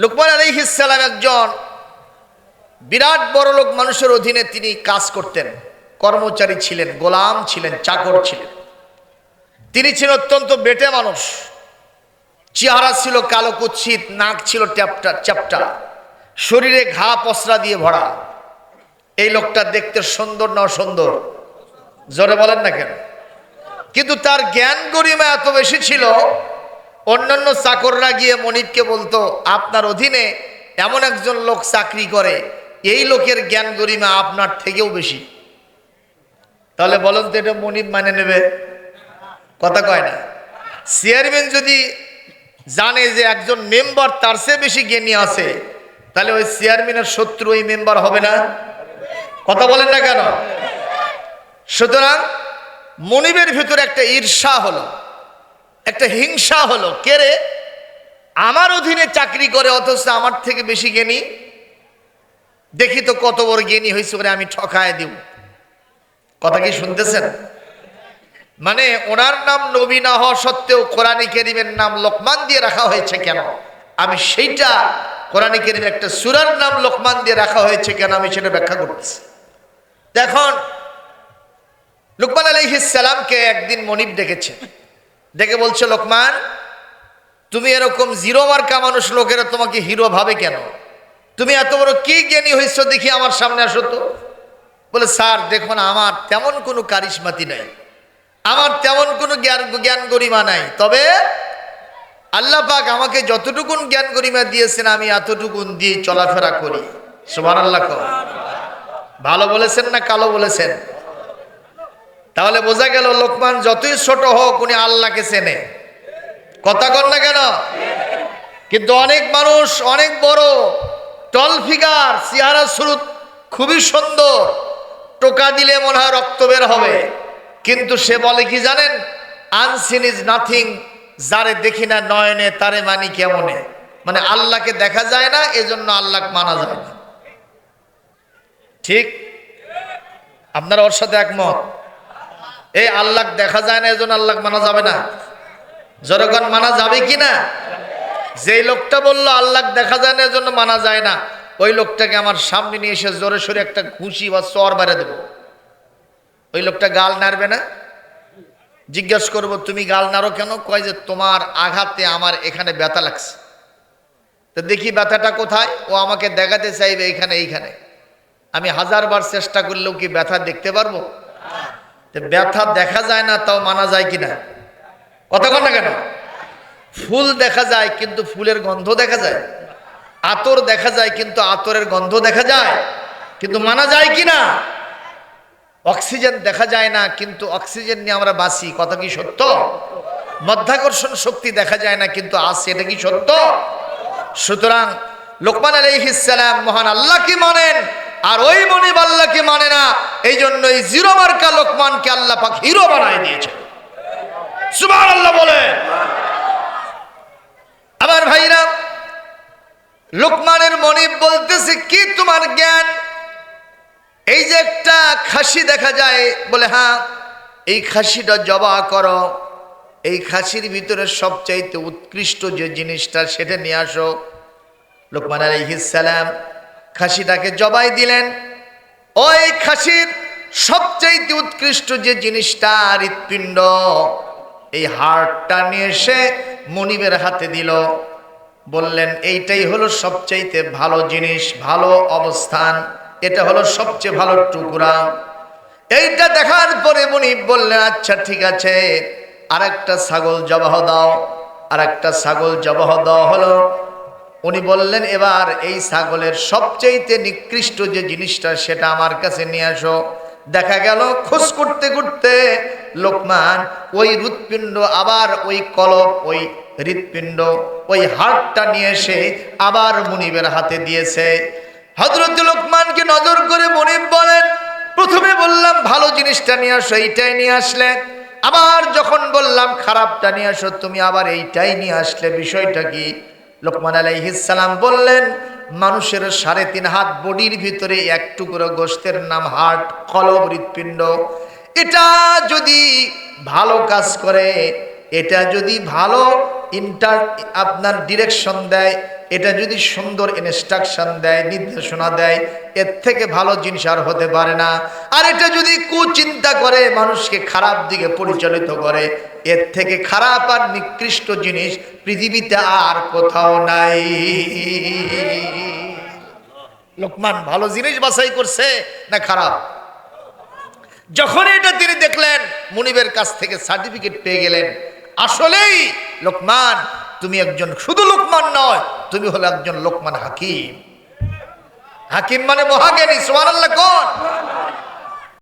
লুকমান আলী ইসালাম একজন বিরাট বড় লোক মানুষের অধীনে তিনি কাজ করতেন। কর্মচারী ছিলেন, গোলাম ছিলেন, চাকর ছিলেন। তিনি ছিলেন অত্যন্ত বেটে মানুষ। চেহারা ছিল কালো কুৎসিত, নাক ছিল ট্যাপটা, চ্যাপটা। শরীরে ঘা পসরা দিয়ে ভরা। এই লোকটা দেখতে সুন্দর না সুন্দর জোরে বলেন না কেন? কিন্তু তার জ্ঞান গরিমা এত বেশি ছিল অন্যান্য চাকররা গিয়ে মনিবকে বলতো, আপনার অধীনে এমন একজন লোক চাকরি করে, এই লোকের জ্ঞান গরিমা আপনার থেকেও বেশি। তাহলে বলেন তো এটা মনিব মানে নেবে? কথা কয় না। চেয়ারম্যান যদি জানে যে একজন মেম্বার তার চেয়ে বেশি জ্ঞানী আছে, তাহলে ওই চেয়ারম্যানের শত্রু ওই মেম্বার হবে না? কথা বলেন না কেন? সুতরাং মনিবের ভিতরে একটা ঈর্ষা হলো। একটা হিংসা হলো, কে রে? আমার অধীনে চাকরি করে, অথচ আমার থেকে বেশি জ্ঞানী? দেখি তো কত বড় জ্ঞানী হয়েছে করে আমি ঠকায় দিব। কথা কি শুনতেছেন? মানে ওনার নাম নবী না হওয়া সত্ত্বেও কোরআনী কেরিমের নাম লোকমান দিয়ে রাখা হয়েছে কেন? আমি সেইটা কোরআনী কেরিমের একটা সুরার নাম লোকমান দিয়ে রাখা হয়েছে কেন আমি সেটা ব্যাখ্যা করতেছি। দেখুন, লুকমান আলহিসামকে একদিন মনিব ডেকেছে। ডেকে বলছে, লোকমান, তুমি এরকম জিরো মার্কা মানুষ লোকেরা তোমাকে হিরো ভাবে কেন? তুমি এত বড় কি জ্ঞানী হয়েছ দেখি আমার সামনে আসো তো। বলে, স্যার, দেখুন, আমার তেমন কোনো কারিশমাতি নাই। আমার তেমন কোনো জ্ঞান জ্ঞান গরিমা নাই। তবে আল্লাহ পাক আমাকে যতটুকুন জ্ঞান গরিমা দিয়েছেন, আমি এতটুকুন দিয়ে চলাফেরা করি। সুমান আল্লাহ। ভালো বলেছেন না কালো বলেছেন? তাহলে বোঝা গেল লোকমান যতই ছোট হোক উনি আল্লাহকে চেনে। কথা কর না কেন? কিন্তু অনেক মানুষ অনেক বড়, টল ফিগার, চেহারা স্রোত খুবই সুন্দর, টোকা দিলে মনে হয় রক্ত বের হবে। কিন্তু সে বলে কি জানেন? আনসিন ইজ নাথিং, যারে দেখি না নয়নে, তারে মানি কেমনে? মানে আল্লাহকে দেখা যায় না, এজন্য আল্লাহ মানা যায় না। ঠিক? আপনারা ওর সাথে একমত? এই আল্লাহ দেখা যায় না এজন্য আল্লাহ মানা যাবে না। জনগণ মানা যাবে কি না? যেই লোকটা বলল আল্লাহ দেখা যায় না এজন্য মানা যায় না, ওই লোকটাকে আমার সামনে নিয়ে এসে জোরে সোরে একটা ঘুষি বা চর মারে দেবো। ওই লোকটা গাল নাড়বে না? জিজ্ঞেস করব, তুমি গাল নাড়ো কেন? কয় যে, তোমার আঘাতে আমার এখানে ব্যথা লাগছে। তো দেখি ব্যথাটা কোথায়? ও আমাকে দেখাতে চাইবে এখানে, এইখানে। আমি হাজারবার চেষ্টা করলেও কি ব্যথা দেখতে পারব? ব্যথা দেখা যায় না, তাও মানা যায় কিনা? কন না কেন? ফুল দেখা যায়, কিন্তু ফুলের গন্ধ দেখা যায়। আতর দেখা যায়, কিন্তু আতরের গন্ধ দেখা যায়। কিন্তু মানা যায় কি না অক্সিজেন দেখা যায় না, কিন্তু অক্সিজেন নিয়ে আমরা বাঁচি, কথা কি সত্য? মধ্যাকর্ষণ শক্তি দেখা যায় না, কিন্তু আছে, এটা কি সত্য? সুতরাং লোকমান আলাইহিসালাম মহান আল্লাহ কি মানেন? আর ওই মনিব আল্লাহ এই জন্য এই জিরো মার্কা লোকমানকে আল্লাহ পাক হিরো বানায় দিয়েছে। সুবহান আল্লাহ বলে। আমার ভাইরা, লোকমানের মনিব বলতেছে, কি তোমার জ্ঞান? এই যে একটা খাসি দেখা যায়, বলে হ্যাঁ এই খাসিটা জবা করো। এই খাসির ভিতরে সবচাইতে উৎকৃষ্ট যে জিনিসটা, সেটা নিয়ে আসো। লোকমান আলাইহিসালাম খাসিটাকে জবাই দিলেন। ওই খাসির সবচাইতে উৎকৃষ্ট যে জিনিসটা, হৃৎপিণ্ড, এই হাড়টা নিয়ে এসে মনিবের হাতে দিল। বললেন, এইটাই হলো সবচাইতে ভালো জিনিস, ভালো অবস্থান। এটা হলো সবচেয়ে ভালো টুকরা। এইটা দেখার পরে মনিব বললেন আচ্ছা ঠিক আছে। আর একটা ছাগল জবাহ দাও। আর একটা ছাগল জবাহ দেওয়া হলো। উনি বললেন, এবার এই ছাগলের সবচাইতে নিকৃষ্ট যে জিনিসটা, সেটা আমার কাছে নিয়ে আসো। দেখা গেল খোঁজ করতে করতে লোকমান, ওই হৃৎপিণ্ড, আবার ওই কলপ, ওই হৃৎপিণ্ড, ওই হাড়টা নিয়ে এসে আবার মুনিবের হাতে দিয়েছে। হজরত লোকমানকে নজর করে মনিব বলেন, প্রথমে বললাম, ভালো জিনিসটা নিয়ে আসো, এইটাই নিয়ে আসলে। আবার যখন বললাম, খারাপটা নিয়ে আসো, তুমি আবার এইটাই নিয়ে আসলে, বিষয়টা কি? লোকমান আলাইহিসালাম বললেন, মানুষের সাড়ে তিন হাত বডির ভিতরে এক টুকরো গোষ্ঠের নাম হার্ট কলব হৃৎপিণ্ড। এটা যদি ভালো কাজ করে, এটা যদি ভালো ইন্টার আপনার ডিরেকশন দেয়, এটা যদি সুন্দর ইনস্ট্রাকশন দেয়, নির্দেশনা দেয়, এর থেকে ভালো জিনিস আর হতে পারে না। আর এটা যদি কুচিন্তা করে, মানুষকে খারাপ দিকে পরিচালিত করে, এর থেকে খারাপ আর নিকৃষ্ট জিনিস পৃথিবীতে আর কোথাও নাই। লোকমান, ভালো জিনিস বাছাই করছে না খারাপ? যখন এটা তিনি দেখলেন, মুনিবের কাছ থেকে সার্টিফিকেট পেয়ে গেলেন, আসলেই লোকমান, তুমি একজন শুধু লোকমান নয়, তুমি হলো একজন লোকমান হাকিম। হাকিম মানে মহাজ্ঞানী সোহান আল্লাহ কোন?